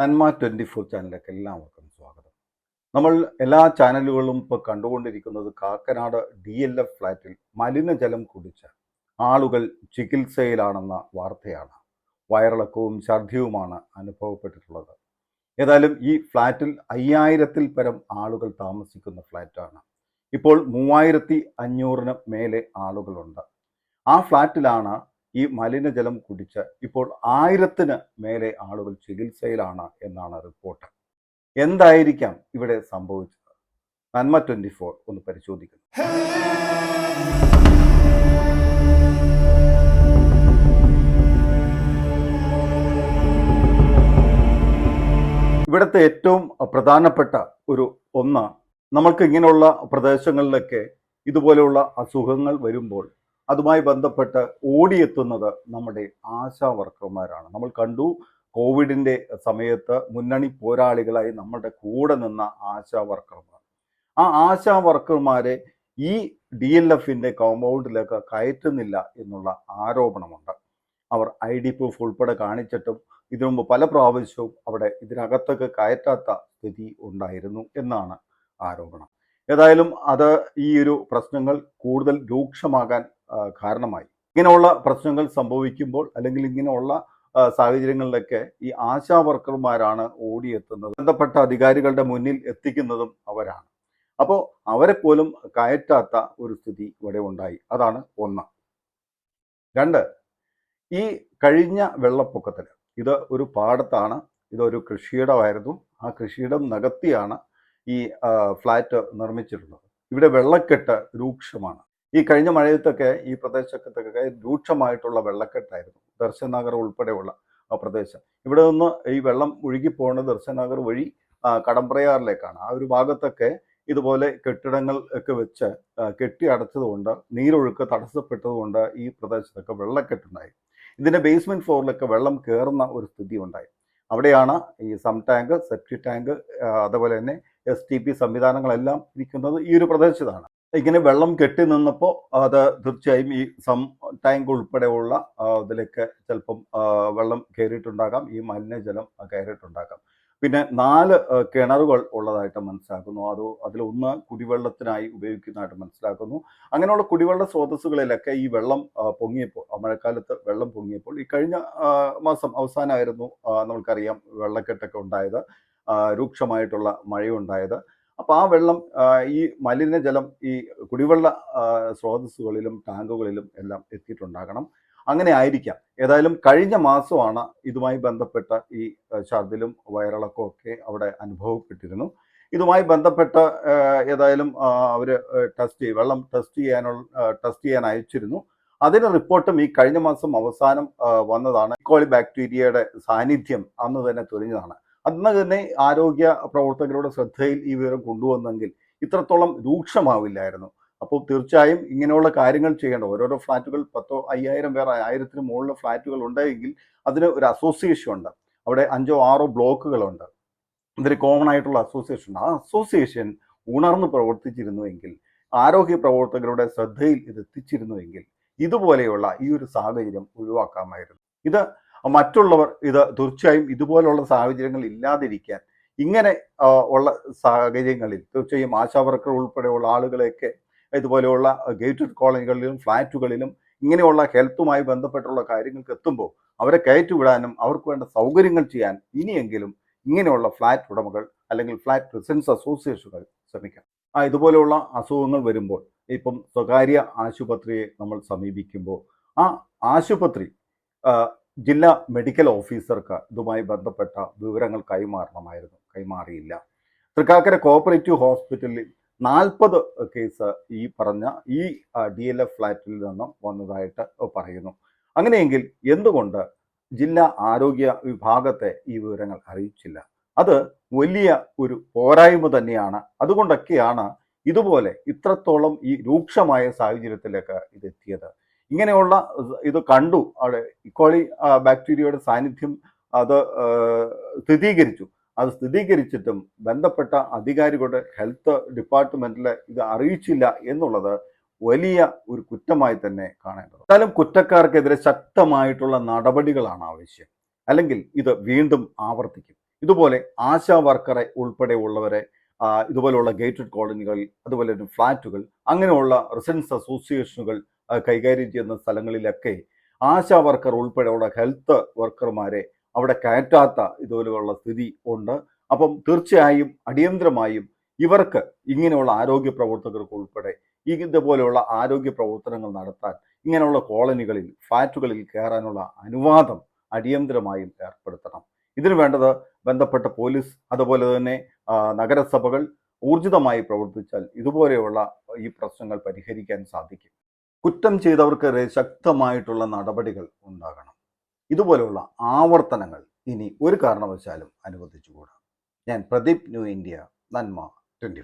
നന്മ twenty four ചാനലിലേക്ക് എല്ലാവർക്കും സ്വാഗതം. നമ്മൾ എല്ലാ ചാനലുകളും ഇപ്പോൾ കണ്ടുകൊണ്ടിരിക്കുന്നത് കാക്കനാട് ഡി എൽ എഫ് ഫ്ലാറ്റിൽ മലിനജലം കുടിച്ച ആളുകൾ ചികിത്സയിലാണെന്ന വാർത്തയാണ്. വയറിളക്കവും ഛർദിയുമാണ് അനുഭവപ്പെട്ടിട്ടുള്ളത്. ഏതായാലും ഈ ഫ്ലാറ്റിൽ അയ്യായിരത്തിൽ പരം ആളുകൾ താമസിക്കുന്ന ഫ്ലാറ്റാണ്. ഇപ്പോൾ മൂവായിരത്തി അഞ്ഞൂറിന് മേലെ ആളുകളുണ്ട്. ആ ഫ്ലാറ്റിലാണ് ഈ മലിനജലം കുടിച്ച് ഇപ്പോൾ ആയിരത്തിന് മേലെ ആളുകൾ ചികിത്സയിലാണ് എന്നാണ് റിപ്പോർട്ട്. എന്തായിരിക്കാം ഇവിടെ സംഭവിച്ചത്? നന്മ ട്വന്റി ഫോർ ഒന്ന് പരിശോധിക്കുന്നു. ഇവിടുത്തെ ഏറ്റവും പ്രധാനപ്പെട്ട ഒരു ഒന്ന് നമ്മൾക്ക് ഇങ്ങനെയുള്ള പ്രദേശങ്ങളിലൊക്കെ ഇതുപോലെയുള്ള അസുഖങ്ങൾ വരുമ്പോൾ അതുമായി ബന്ധപ്പെട്ട് ഓടിയെത്തുന്നത് നമ്മുടെ ആശാ വർക്കർമാരാണ് നമ്മൾ കണ്ടു കോവിഡിന്റെ സമയത്ത് മുന്നണി പോരാളികളായി നമ്മുടെ കൂടെ നിന്ന ആശാ വർക്കർമാർ ആ ആശാ വർക്കർമാരെ ഈ ഡി എൽ എഫിന്റെ കോമ്പൗണ്ടിലേക്ക് കയറ്റുന്നില്ല എന്നുള്ള ആരോപണമുണ്ട്. അവർ ഐ ഡി പ്രൂഫ് ഉൾപ്പെടെ കാണിച്ചിട്ടും ഇതിനു മുമ്പ് പല പ്രാവശ്യവും അവിടെ ഇതിനകത്തൊക്കെ കയറ്റാത്ത സ്ഥിതി ഉണ്ടായിരുന്നു എന്നാണ് ആരോപണം. ഏതായാലും അത് ഈ ഒരു പ്രശ്നങ്ങൾ കൂടുതൽ രൂക്ഷമാകാൻ കാരണമായി. ഇങ്ങനെയുള്ള പ്രശ്നങ്ങൾ സംഭവിക്കുമ്പോൾ അല്ലെങ്കിൽ ഇങ്ങനെയുള്ള സാഹചര്യങ്ങളിലൊക്കെ ഈ ആശാ വർക്കർമാരാണ് ഓടിയെത്തുന്നത്. ബന്ധപ്പെട്ട അധികാരികളുടെ മുന്നിൽ എത്തിക്കുന്നതും അവരാണ്. അപ്പോൾ അവരെ പോലും കയറ്റാത്ത ഒരു സ്ഥിതി ഇവിടെ ഉണ്ടായി. അതാണ് ഒന്ന്. രണ്ട് ഈ കഴിഞ്ഞ വെള്ളപ്പൊക്കത്തിൽ ഇത് ഒരു പാടത്താണ് ഇതൊരു കൃഷിയിടമായിരുന്നു. ആ കൃഷിയിടം നികത്തിയാണ് ഈ ഫ്ലാറ്റ് നിർമ്മിച്ചിരുന്നത്. ഇവിടെ വെള്ളക്കെട്ട് രൂക്ഷമാണ്. ഈ കഴിഞ്ഞ മഴയത്തൊക്കെ ഈ പ്രദേശത്തൊക്കെ രൂക്ഷമായിട്ടുള്ള വെള്ളക്കെട്ടായിരുന്നു. ദർശൻ നഗർ ഉൾപ്പെടെയുള്ള ആ പ്രദേശം. ഇവിടെ നിന്ന് ഈ വെള്ളം ഒഴുകി പോകുന്നത് ദർശൻ നഗർ വഴി കടമ്പ്രയാറിലേക്കാണ്. ആ ഒരു ഭാഗത്തൊക്കെ ഇതുപോലെ കെട്ടിടങ്ങൾ ഒക്കെ വെച്ച് കെട്ടി അടച്ചതുകൊണ്ട് നീരൊഴുക്ക് തടസ്സപ്പെട്ടതുകൊണ്ട് ഈ പ്രദേശത്തൊക്കെ വെള്ളക്കെട്ടുണ്ടായി. ഇതിന്റെ ബേസ്മെന്റ് ഫ്ലോറിലൊക്കെ വെള്ളം കയറുന്ന ഒരു സ്ഥിതി ഉണ്ടായി അവിടെയാണ് ഈ സം ടാങ്ക് സെപ്റ്റി ടാങ്ക് അതുപോലെ തന്നെ എസ് ടി പി സംവിധാനങ്ങളെല്ലാം ഇരിക്കുന്നത് ഈ ഒരു പ്രദേശത്താണ്. ഇങ്ങനെ വെള്ളം കെട്ടി നിന്നപ്പോൾ അത് തീർച്ചയായും ഈ സം ടാങ്ക് ഉൾപ്പെടെയുള്ള ഇതിലേക്ക് ചിലപ്പം വെള്ളം കയറിയിട്ടുണ്ടാകാം ഈ മലിനജലം കയറിയിട്ടുണ്ടാകാം പിന്നെ നാല് കിണറുകൾ ഉള്ളതായിട്ട് മനസ്സിലാക്കുന്നു. അത് അതിലൊന്ന് കുടിവെള്ളത്തിനായി ഉപയോഗിക്കുന്നതായിട്ട് മനസ്സിലാക്കുന്നു. അങ്ങനെയുള്ള കുടിവെള്ള സ്രോതസ്സുകളിലൊക്കെ ഈ വെള്ളം പൊങ്ങിയപ്പോൾ മഴക്കാലത്ത് വെള്ളം പൊങ്ങിയപ്പോൾ ഈ കഴിഞ്ഞ മാസം അവസാനമായിരുന്നു നമുക്കറിയാം വെള്ളക്കെട്ടൊക്കെ ഉണ്ടായത്. രൂക്ഷമായിട്ടുള്ള മഴയുണ്ടായത്. അപ്പോൾ ആ വെള്ളം ഈ മലിനജലം ഈ കുടിവെള്ള സ്രോതസ്സുകളിലും ടാങ്കുകളിലും എല്ലാം എത്തിയിട്ടുണ്ടാകണം. അങ്ങനെ ആയിരിക്കാം. ഏതായാലും കഴിഞ്ഞ മാസമാണ് ഇതുമായി ബന്ധപ്പെട്ട ഈ ഛർദിലും വയറിളക്കവും ഒക്കെ അവിടെ അനുഭവപ്പെട്ടിരുന്നു. ഇതുമായി ബന്ധപ്പെട്ട ഏതായാലും അവർ ടെസ്റ്റ് ചെയ്യും വെള്ളം ടെസ്റ്റ് ചെയ്യാനുള്ള ടെസ്റ്റ് ചെയ്യാൻ അയച്ചിരുന്നു. അതിന് റിപ്പോർട്ടും ഈ കഴിഞ്ഞ മാസം അവസാനം വന്നതാണ്. ഇക്കോളി ബാക്ടീരിയയുടെ സാന്നിധ്യം അന്ന് തന്നെ തെളിഞ്ഞതാണ്. അന്ന് തന്നെ ആരോഗ്യ പ്രവർത്തകരുടെ ശ്രദ്ധയിൽ ഈ വിവരം കൊണ്ടുവന്നെങ്കിൽ ഇത്രത്തോളം രൂക്ഷമാവില്ലായിരുന്നു. അപ്പോൾ തീർച്ചയായും ഇങ്ങനെയുള്ള കാര്യങ്ങൾ ചെയ്യേണ്ട ഓരോരോ ഫ്ലാറ്റുകൾ പത്തോ അയ്യായിരം പേർ ആയിരത്തിന് മുകളിലെ ഫ്ലാറ്റുകൾ ഉണ്ടെങ്കിൽ അതിന് ഒരു അസോസിയേഷൻ ഉണ്ട്. അവിടെ അഞ്ചോ ആറോ ബ്ലോക്കുകളുണ്ട്. ഇതൊരു കോമൺ ആയിട്ടുള്ള അസോസിയേഷൻ ആ അസോസിയേഷൻ ഉണർന്ന് പ്രവർത്തിച്ചിരുന്നുവെങ്കിൽ ആരോഗ്യ പ്രവർത്തകരുടെ ശ്രദ്ധയിൽ ഇത് എത്തിച്ചിരുന്നുവെങ്കിൽ ഇതുപോലെയുള്ള ഈ ഒരു സാഹചര്യം ഒഴിവാക്കാമായിരുന്നു. ഇത് മറ്റുള്ളവർ ഇത് തീർച്ചയായും ഇതുപോലുള്ള സാഹചര്യങ്ങൾ ഇല്ലാതിരിക്കാൻ ഇങ്ങനെ ഉള്ള സാഹചര്യങ്ങളിൽ തീർച്ചയായും ആശാവർക്കർ ഉൾപ്പെടെയുള്ള ആളുകളെയൊക്കെ ഇതുപോലെയുള്ള ഗേറ്റഡ് കോളനികളിലും ഫ്ലാറ്റുകളിലും ഇങ്ങനെയുള്ള ഹെൽത്തുമായി ബന്ധപ്പെട്ടുള്ള കാര്യങ്ങൾക്ക് എത്തുമ്പോൾ അവരെ കയറ്റിവിടാനും അവർക്ക് വേണ്ട സൗകര്യങ്ങൾ ചെയ്യാൻ ഇനിയെങ്കിലും ഇങ്ങനെയുള്ള ഫ്ലാറ്റ് ഉടമകൾ അല്ലെങ്കിൽ ഫ്ലാറ്റ് റെസിഡൻസ് അസോസിയേഷനുകൾ ശ്രമിക്കാം. ആ ഇതുപോലെയുള്ള അസുഖങ്ങൾ വരുമ്പോൾ ഇപ്പം സ്വകാര്യ ആശുപത്രിയെ നമ്മൾ സമീപിക്കുമ്പോൾ ആ ആശുപത്രി ജില്ലാ മെഡിക്കൽ ഓഫീസർക്ക് ഇതുമായി ബന്ധപ്പെട്ട വിവരങ്ങൾ കൈമാറണമായിരുന്നു. കൈമാറിയില്ല. തൃക്കാക്കര കോപ്പറേറ്റീവ് ഹോസ്പിറ്റലിൽ നാൽപ്പത് കേസ് ഈ പറഞ്ഞ ഈ ഡി എൽ എഫ് ഫ്ലാറ്റിൽ നിന്നും വന്നതായിട്ട് പറയുന്നു. അങ്ങനെയെങ്കിൽ എന്തുകൊണ്ട് ജില്ലാ ആരോഗ്യ വിഭാഗത്തെ ഈ വിവരങ്ങൾ അറിയിച്ചില്ല? അത് വലിയ ഒരു പോരായ്മ തന്നെയാണ്. അതുകൊണ്ടൊക്കെയാണ് ഇതുപോലെ ഇത്രത്തോളം ഈ രൂക്ഷമായ സാഹചര്യത്തിലേക്ക് ഇത് എത്തിയത് ഇങ്ങനെയുള്ള ഇത് കണ്ടു. അവിടെ ഇക്കോളി ബാക്ടീരിയയുടെ സാന്നിധ്യം അത് സ്ഥിരീകരിച്ചു അത് സ്ഥിരീകരിച്ചിട്ടും ബന്ധപ്പെട്ട അധികാരികളുടെ ഹെൽത്ത് ഡിപ്പാർട്ട്മെന്റിലെ ഇത് അറിയിച്ചില്ല എന്നുള്ളത് വലിയ ഒരു കുറ്റമായി തന്നെ കാണേണ്ടത് എന്നാലും കുറ്റക്കാർക്കെതിരെ ശക്തമായിട്ടുള്ള നടപടികളാണ് ആവശ്യം. അല്ലെങ്കിൽ ഇത് വീണ്ടും ആവർത്തിക്കും. ഇതുപോലെ ആശാ വർക്കറെ ഉൾപ്പെടെയുള്ളവരെ ഇതുപോലെയുള്ള ഗേറ്റഡ് കോളനികൾ അതുപോലെ ഫ്ലാറ്റുകൾ അങ്ങനെയുള്ള റെസിഡൻസ് അസോസിയേഷനുകൾ കൈകാര്യം ചെയ്യുന്ന സ്ഥലങ്ങളിലൊക്കെ ആശാ വർക്കർ ഉൾപ്പെടെയുള്ള ഹെൽത്ത് വർക്കർമാരെ അവിടെ കയറ്റാത്ത ഇതുപോലെയുള്ള സ്ഥിതി ഉണ്ട്. അപ്പം തീർച്ചയായും അടിയന്തരമായും ഇവർക്ക് ഇങ്ങനെയുള്ള ആരോഗ്യ പ്രവർത്തകർക്ക് ഉൾപ്പെടെ ഇതുപോലെയുള്ള ആരോഗ്യ പ്രവർത്തനങ്ങൾ നടത്താൻ ഇങ്ങനെയുള്ള കോളനികളിൽ ഫ്ലാറ്റുകളിൽ കയറാനുള്ള അനുവാദം അടിയന്തരമായും ഏർപ്പെടുത്തണം. ഇതിനു വേണ്ടത് ബന്ധപ്പെട്ട പോലീസ് അതുപോലെ തന്നെ നഗരസഭകൾ ഊർജിതമായി പ്രവർത്തിച്ചാൽ ഇതുപോലെയുള്ള ഈ പ്രശ്നങ്ങൾ പരിഹരിക്കാൻ സാധിക്കും. കുറ്റം ചെയ്തവർക്കെതിരെ ശക്തമായിട്ടുള്ള നടപടികൾ ഉണ്ടാകണം. ഇതുപോലെയുള്ള ആവർത്തനങ്ങൾ ഇനി ഒരു കാരണവശാലും അനുവദിച്ചുകൂടാ. ഞാൻ പ്രദീപ് ന്യൂ ഇന്ത്യ നന്മ ട്വന്റി